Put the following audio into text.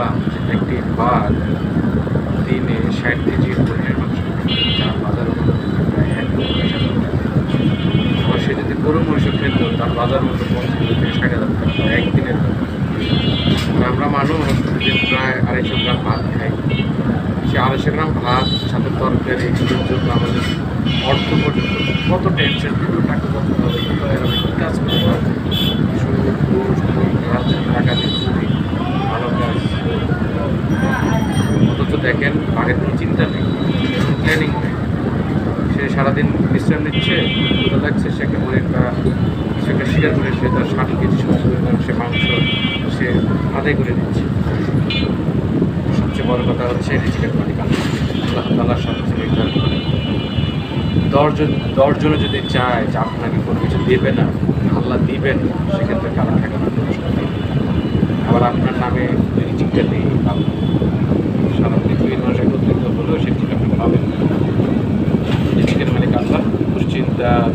শুনলাম একটি বাঘ দিনে ষাট কেজি হরিণের মাংস। যার বাজার মূল্য সে যদি গরু মহিষ খেত, তার বাজার মূল্য পঞ্চাশ থেকে ষাট হাজার টাকা। একদিনের। আমরা মানুষ প্রতিদিন প্রায় আড়াইশো গ্রাম ভাত খাই। সে আড়াইশো গ্রাম ভাত, সাথে তরকারি, এগুলোর জন্য আমাদের অর্থ পর্যন্ত কত টেনশন কত টাকা? দেখেন আগের কোনো চিন্তা নেই, কোনো প্ল্যানিং নেই। সে সারাদিন বিশ্রাম নিচ্ছে, ক্ষুধা লাগছে, সে একটা হরিণ বা কিছু একটা শিকার করে সে তার ষাট কেজি সে মাংস সে আদায় করে দিচ্ছে সবচেয়ে বড় কথা হচ্ছে রিজিকের মালিক আল্লাহ সে নির্ধারণ করে। দশজন দশজনে যদি চায় যে আপনাকে কোনো কিছু দেবে না, আল্লাহ দিবেন, সেক্ষেত্রে কারণ নেই। আবার আপনার ya